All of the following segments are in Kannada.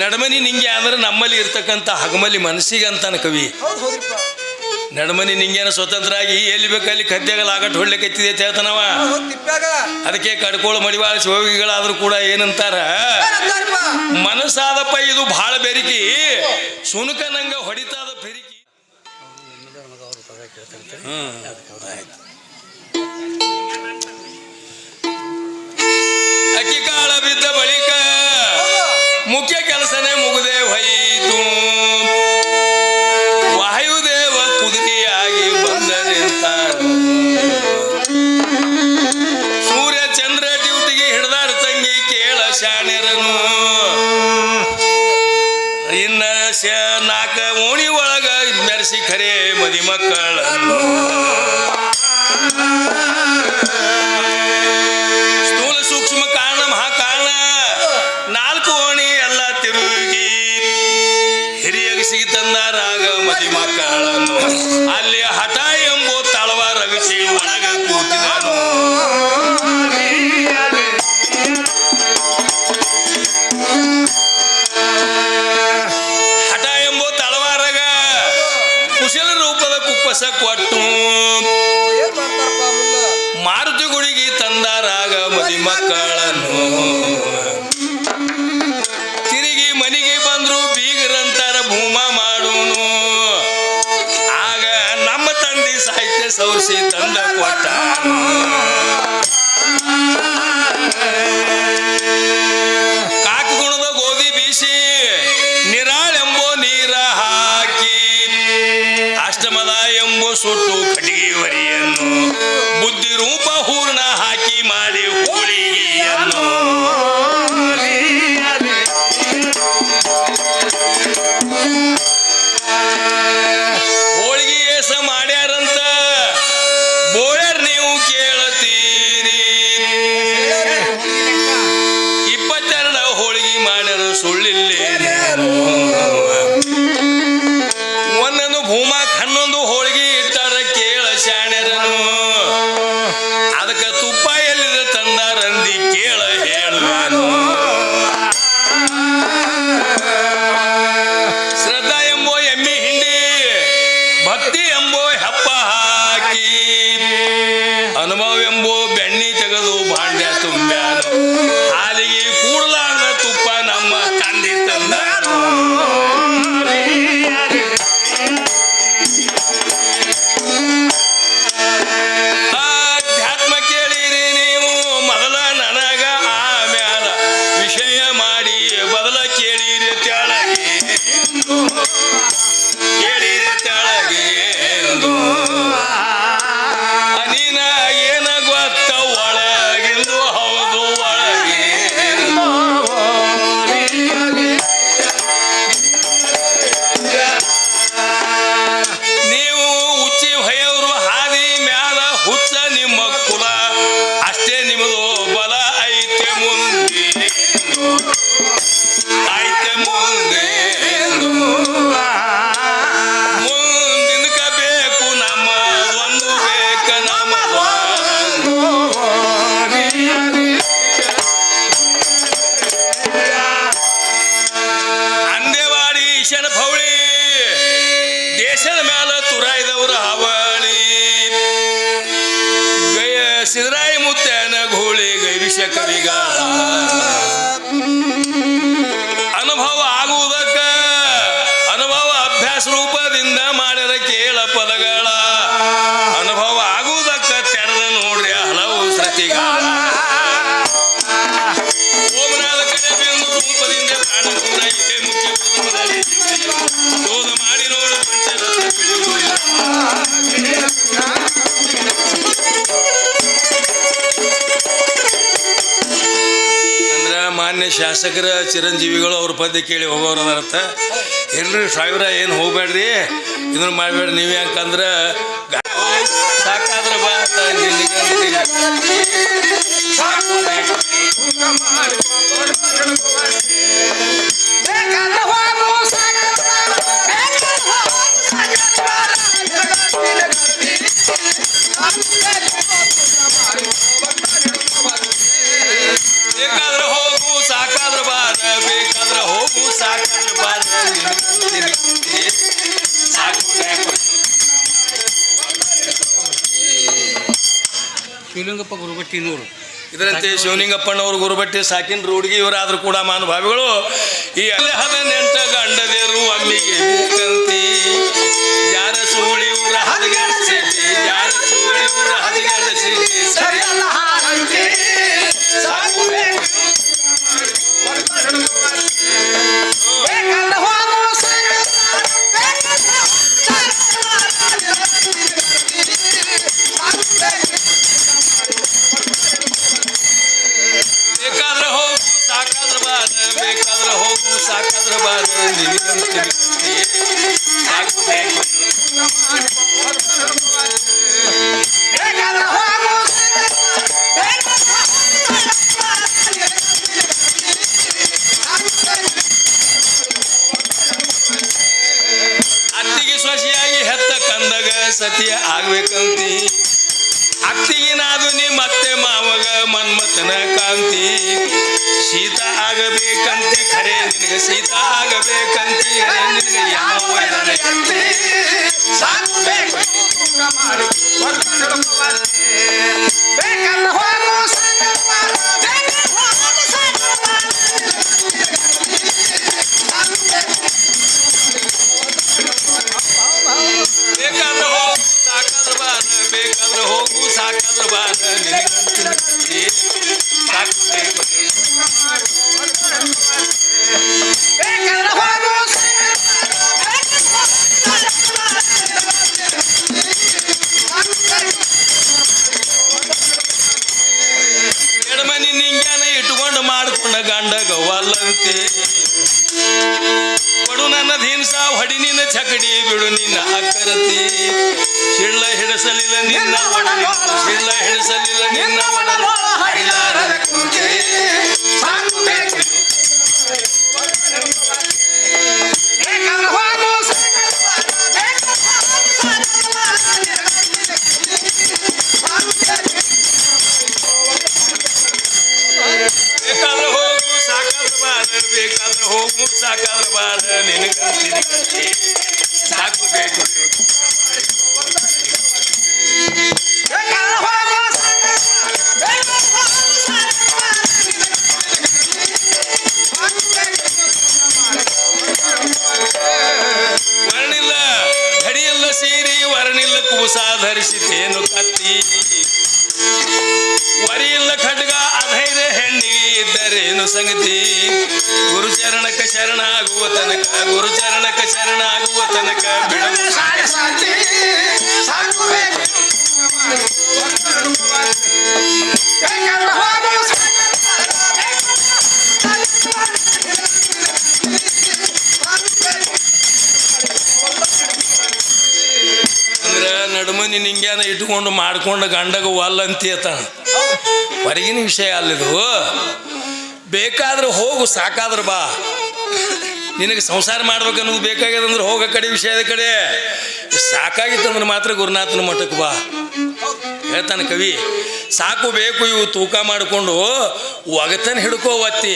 ನಡಮನಿ ನಿಂಗೆ ಅಂದ್ರೆ ನಮ್ಮಲ್ಲಿ ಇರ್ತಕ್ಕಂಥ ಹಗಮಲಿ ಮನಸ್ಸಿಗೆ ಅಂತಾನೆ ಕವಿ ನಡಮನಿ ನಿಂಗೇನ ಸ್ವತಂತ್ರ ಆಗಿ ಎಲ್ಲಿ ಬೇಕಲ್ಲಿ ಕದ್ದೆಗಳ ಆಗಟ್ಟು ಹೊಳ್ಳಿಕತ್ತಿದೆ ಅಂತ ಹೇಳ್ತಾನವ. ಅದಕ್ಕೆ ಕಡ್ಕೋಳು ಮಡಿವಾಳ ಶಿವಗಿಗಳಾದ್ರೂ ಕೂಡ ಏನಂತಾರ? ಮನಸ್ಸಾದಪ್ಪ ಇದು ಬಹಳ ಬೆರಿಕಿ. ಸುನಕ ನಂಗೆ ಹೊಡಿತಾದ ಬೆರಿಕಿ. ಇನ್ನ ಇನ್ನ ನಾಲ್ಕ ಓಣಿ ಒಳಗ ಮೆರೆಸಿ ಖರೆ ಮದಿ ಮಕ್ಕಳನ್ನು. ಸ್ಥೂಲ ಸೂಕ್ಷ್ಮ ಕಾರಣ ಮಹಾ ಕಾರಣ ನಾಲ್ಕು ಓಣಿ ಎಲ್ಲ ತಿರುಗಿ ಹಿರಿಯಾಗಿ ಸಿಗಿತಂದ ರಾಗ ಮದಿ ಮಕ್ಕಳನ್ನು. ಕಾಕುಗುಣದ ಗೋಧಿ ಬೀಸಿ ನಿರಾಳೆಂಬೋ ನೀರ ಹಾಕಿ ಅಷ್ಟಮದ ಎಂಬೋ ಸುಟ್ಟು ಕಟಿಗೆ ಬರಿಯನ್ನು ಬುದ್ಧಿ ರೂಪ ಹೂರ್ಣ ಹಾಕಿ ಮಾಡಿ ಮಾನ್ಯ ಶಾಸಕರ ಚಿರಂಜೀವಿಗಳು ಅವ್ರ ಪದ್ಯ ಕೇಳಿ ಹೋಗೋರು ಅನ್ನರ್ಥ ಎಲ್ಲರೂ ಸಾವಿರ ಏನು ಹೋಗ್ಬೇಡ್ರಿ ಇದನ್ನು ಮಾಡಬೇಡ್ರಿ ನೀವು ಯಾಕಂದ್ರೆ ಸಾಕಾದ್ರೆ ಬಾ ಶಿವಲಿಂಗಪ್ಪ ಗುರುಬಟ್ಟಿನೂರು ಇದರಂತೆ ಶಿವಲಿಂಗಪ್ಪನವರು ಗುರುಬಟ್ಟಿ ಸಾಕಿನ ರೂಢಿಗೆ ಇವರಾದರೂ ಕೂಡ ಮಹಾನುಭಾವಿಗಳು, ಈ ಹದಿನೆಂಟ ಗಂಡದೇರು ಅಮ್ಮಿಗೆ ಬೇಕಂತಿ ಯಾರ ಸೂಳಿ ಊರ ಹದಗೆಡಿಸಿದಿ ಯಾರ ಸೂಳಿ ಊರ ಹದಗೆಡಿಸಿದಿ ಸರಿಯಲ್ಲ ಹಾರಂತಿ ಸಾಕು ಮನ್ಮಥನ ಕಾಂತಿ ಶೀತ ಆಗಬೇಕಂತಿ ಖರೆ ನಿನಗೆ ಶೀತ ಆಗಬೇಕಂತಿ ನಿನಗೆ ಯಾವ ಬೇಕು ಬೇಕಲ್ಲ ಎಡಮನಿ ನಿಂಗ್ಯಾನ ಇಟ್ಕೊಂಡು ಮಾಡ್ಕೊಂಡ ಗಂಡ ಗವ್ವಲ್ಲಂತೆ ಕೊಡು ನನ್ನ ದೀನ್ಸ ಹೊಡಿ ನಿನ್ನ ಚಕಡಿ ಬಿಡು ನಿನ್ನ ಅಕ್ಕರತಿ. ಶಿಳ್ಳ ಹಿಡಿಸಲಿಲ್ಲ ನಿನ್ನ ಶಿಳ್ಳ ಹಿಡಿಸಲಿಲ್ಲ ನಿನ್ನ ಹರಿಲಾರದ ಶರಣ ಆಗುವ ತನಕ ಗುರುಚರಣಕ ಶರಣ ಆಗುವ ತನಕ. ನಡುಮನಿ ನಿಂಗ್ಯಾನ ಇಟ್ಕೊಂಡು ಮಾಡ್ಕೊಂಡು ಗಂಡಗ ವಲ್ ಅತಾನ ಹೊರಗಿನ ವಿಷಯ ಅಲ್ಲಿದು. ಬೇಕಾದ್ರೆ ಹೋಗು ಸಾಕಾದ್ರೆ ಬಾ. ನಿನಗೆ ಸಂಸಾರ ಮಾಡ್ಬೇಕನ್ನೋದು ಬೇಕಾಗ್ಯದಂದ್ರೆ ಹೋಗೋ ಕಡೆ ವಿಷಯದ ಕಡೆ. ಸಾಕಾಗಿತ್ತಂದ್ರೆ ಮಾತ್ರ ಗುರುನಾಥನ ಮಠಕ್ಕೆ ಬಾ. ಹೇಳ್ತಾನೆ ಕವಿ ಸಾಕು ಬೇಕು ಇವು ತೂಕ ಮಾಡಿಕೊಂಡು ಒಗತನ ಹಿಡ್ಕೋ ಒತ್ತಿ.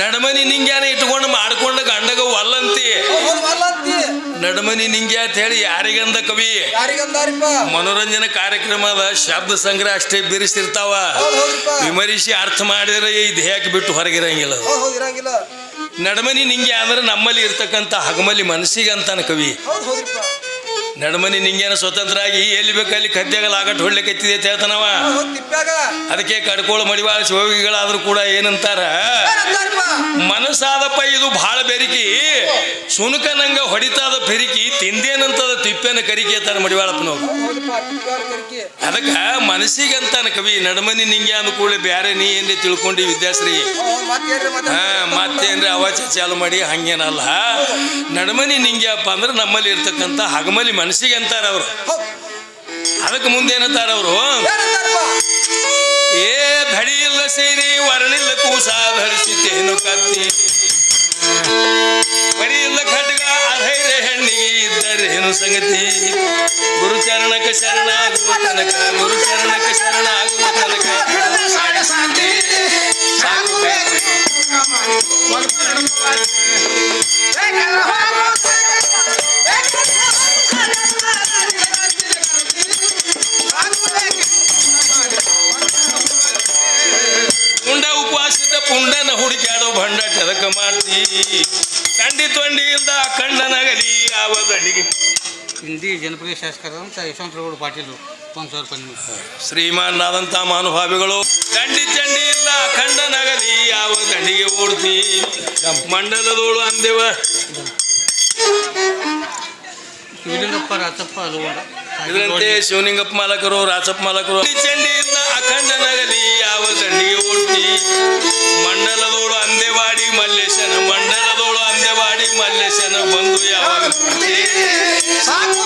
ನಡಮನಿ ನಿಂಗ್ಯಾನ ಇಟ್ಕೊಂಡು ಮಾಡ್ಕೊಂಡ ಗಂಡಗ ವಲ್ಲಂತಿ ನಡಮನಿ ನಿಂಗ್ಯ ಅಂತ ಹೇಳಿ ಯಾರಿಗಂದ ಕವಿ? ಮನೋರಂಜನೆ ಕಾರ್ಯಕ್ರಮದ ಶಬ್ದ ಸಂಗ್ರಹ ಅಷ್ಟೇ ಬಿರಿಸಿರ್ತಾವ. ವಿಮರಿಸಿ ಅರ್ಥ ಮಾಡಿದ್ರೆ ಈ ದೇಹಕ್ಕೆ ಬಿಟ್ಟು ಹೊರಗಿರಂಗಿಲ್ಲ. ನಡಮನಿ ನಿಂಗೆ ಅಂದ್ರೆ ನಮ್ಮಲ್ಲಿ ಇರ್ತಕ್ಕಂಥ ಹಗಮಲಿ ಮನಸ್ಸಿಗೆ ಅಂತಾನೆ ಕವಿ. ನಡಮನಿ ನಿಂಗೇನ ಸ್ವತಂತ್ರ ಆಗಿ ಎಲ್ಲಿ ಬೇಕಲ್ಲಿ ಕದ್ಯಾಗಲ್ಲ ಆಗಟ್ಟು ಹೊಡ್ಲಿಕ್ಕೆ ಅಂತ ಹೇಳ್ತಾನವ. ಅದಕ್ಕೆ ಕಡ್ಕೋಳು ಮಡಿವಾಳ ಶಿವಗಿಗಳಾದ್ರೂ ಕೂಡ ಏನಂತಾರ? ಮನಸ್ಸಾದಪ್ಪ ಇದು ಬಹಳ ಬೆರಿಕಿ. ಸುನಕನಂಗ ಹೊಡಿತಾದ ಬೆರಿಕಿ ತಿಂದೇನಂತದ ತಿಪ್ಪೆನ ಕರಿಕೆ ಅಂತಾನ ಮಡಿವಾಳಪ್ಪನವ್ರು ಅದಕ್ಕ ಮನಸ್ಸಿಗೆ ಅಂತಾನ ಕವಿ ನಡಮನಿ ನಿಂಗೆ ಅಂದ ಕೂಡಲೇ ಬ್ಯಾರೆ ನೀ ಏನ್ರಿ ತಿಳ್ಕೊಂಡಿ ವಿದ್ಯಾಶ್ರೀ? ಹಾ ಮತ್ತೇನ್ರಿ ಅವಾಚ ಚಾಲು ಮಾಡಿ ಹಂಗೇನಲ್ಲ. ನಡಮನಿ ನಿಂಗ್ಯಪ್ಪ ಅಂದ್ರೆ ನಮ್ಮಲ್ಲಿ ಇರ್ತಕ್ಕಂಥ ಹಗಮಲಿ ಮನಸ್ಸಿಗೆ ಅಂತಾರ ಅವರು. ಅದಕ್ಕೆ ಮುಂದೆ ಏನಂತಾರ ಅವರು? ಏ ಧಡಿ ಇಲ್ಲ ಸೇರಿ ವರ್ಣಿಲ್ಲ ಕೂಸ ಧರಿಸಿದ್ದೇನು ಕತ್ತಿ. ಬರಿಯಿಲ್ಲ ಖಡ್ಗ ಅಧೈರ್ಯ ಹೆಣ್ಣಿಗೆ ಇದ್ದರೇನು ಸಂಗತಿ. ಗುರುಚರಣಕ ಶರಣಾಗುವ ತನಕ ಗುರುಚರಣಕ ತನಕ. ಬಿಡದೆ ಸಾಡೆ ಸಾಧ್ಯ ಸಾಕು ಬೇಕು ಭಂಡ ಅದಕ್ಕೆ ಮಾಡ್ತಿ? ಕಂಡಿ ತೊಂಡಿ ಇಲ್ದ ಕಂಡ ನಗಲಿ ಯಾವ ದಂಡಿಗೆ ಹಿಂದಿ ಜನಪ್ರಿಯ ಶಾಸಕರಾದಂಥ ಯಶವಂತರಗೌಡ ಪಾಟೀಲ್ ಒಂದು ಸಾವಿರ ರೂಪಾಯಿ ನಿಮ್ಗೆ. ಶ್ರೀಮಾನಾದಂಥ ಮಹಾನುಭಾವಿಗಳು ದಂಡಿ ಚಂಡಿ ಇಲ್ಲ ಕಂಡನಗಲಿ ಯಾವ ದಂಡಿಗೆ ಓಡ್ತಿ? ಮಂಡಲದೋಳು ಅಂದೆವ? ಶಿವಲಿಂಗಪ್ಪ ರಾಚಪ್ಪ ಅಲಗೋಡ. ಇದರಂತೆ ಶಿವಲಿಂಗಪ್ಪ ಮಾಲಕರು ರಾಚಪ್ಪ ಮಾಲಕರು. ಚಂಡಿ ತಂಡನಗಲಿ ಯಾವ ದಂಡಿಗೆ ಓಡ್ತಿ ಮಂಡಲದೋಳು ಅಂದೆವಾಡಿ ಮಲ್ಲೇಶನ ಮಂಡಲದೋಳು ಅಂದೆವಾಡಿ ಮಲ್ಲೇಶನ ಬಂದು ಯಾವ ಸಾಕು